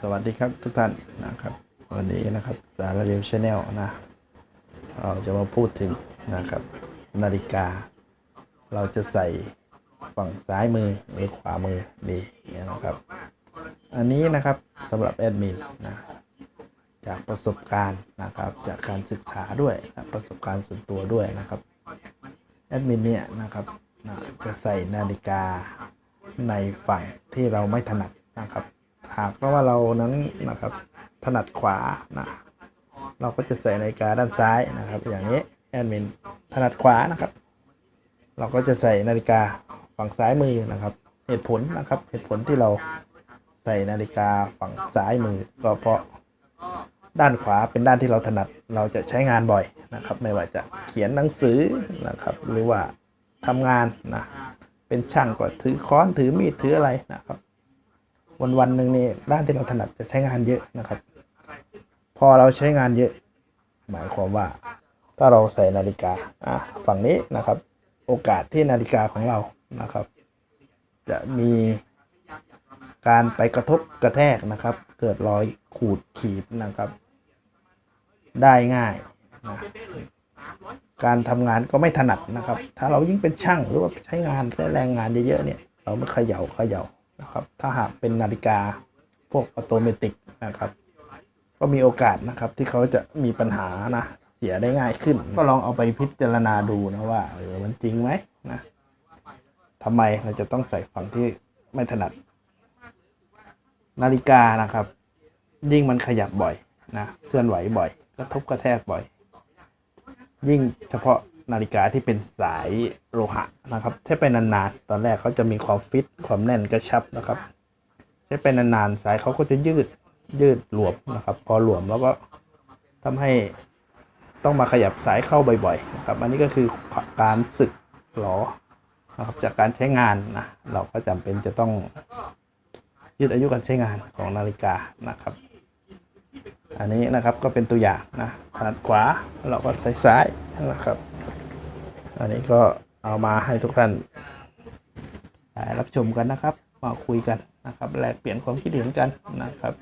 สวัสดีครับทุกท่านนะครับ วันนี้นะครับสารเรียวชาแนลนะเราจะมาพูดถึงนะครับ นาฬิกา เราจะใส่ฝั่งซ้ายมือหรือขวามือดีเนี่ยนะครับ อันนี้นะครับสำหรับแอดมินนะจากประสบการณ์นะครับ จากการศึกษาด้วยนะประสบการณ์ส่วนตัวด้วยนะครับแอดมินเนี่ยนะครับนะจะใส่นาฬิกาในฝั่งที่เราไม่ถนัดนะครับ หากเพราะว่าเรานั้นนะครับถนัดขวานะเราก็จะใส่นาฬิกาด้านซ้ายนะครับ อย่างนี้แอดมินถนัดขวานะครับ เราก็จะใส่นาฬิกาฝั่งซ้ายมือนะครับ เหตุผลนะครับ เหตุผลที่เราใส่นาฬิกาฝั่งซ้ายมือ ก็เพราะด้านขวาเป็นด้านที่เราถนัดเราจะใช้งานบ่อยนะครับ ไม่ว่าจะเขียนหนังสือนะครับ หรือว่าทำงานนะเป็นช่างก็ถือค้อนถือมีดถืออะไรนะครับ วันวันๆหนึ่งนี่ด้านที่เราถนัดจะใช้งานเยอะนะครับ พอเราใช้งานเยอะ หมายความว่า ถ้าเราใส่นาฬิกาอะฝั่งนี้นะครับ โอกาสที่นาฬิกาของเรานะครับ จะมีการไปกระทบกระแทกนะครับ เกิดรอยขูดขีดนะครับ ได้ง่ายนะการทำงานก็ไม่ถนัดนะครับ ถ้าเรายิ่งเป็นช่างหรือว่าใช้งานใช้แรงงานเยอะๆเนี่ย เราไม่เขย่าเขย่า ครับ ถ้าหากเป็นนาฬิกาพวกออโตเมติกนะครับ ก็มีโอกาสนะครับที่เขาจะมีปัญหานะเสียได้ง่ายขึ้น ก็ลองเอาไปพิจารณาดูนะว่าเออมันจริงไหมนะทำไมเราจะต้องใส่ฝั่งที่ไม่ถนัด นาฬิกานะครับ ยิ่งมันขยับบ่อยนะเคลื่อนไหวบ่อยกระทบกระแทกบ่อย ยิ่งเฉพาะ นาฬิกาที่เป็นสายโลหะนะครับใช้ไปนานๆตอนแรกเขาจะมีความฟิตความแน่นกระชับนะครับ ใช้ไปนานๆสายเขาก็จะยืดยืดหลวมนะครับ พอหลวมแล้วก็ทำให้ต้องมาขยับสายเข้าบ่อยๆนะครับ อันนี้ก็คือการสึกหลอนะครับจากการใช้งานนะเราก็จำเป็นจะต้องยืดอายุการใช้งานของนาฬิกานะครับ อันนี้นะครับก็เป็นตัวอย่างนะถนัดขวาเราก็ใช้ซ้ายนะครับ อันนี้ก็เอามาให้ทุกท่านรับชมกันนะครับ มาคุยกันนะครับแลกเปลี่ยนความคิดเห็นกันนะครับ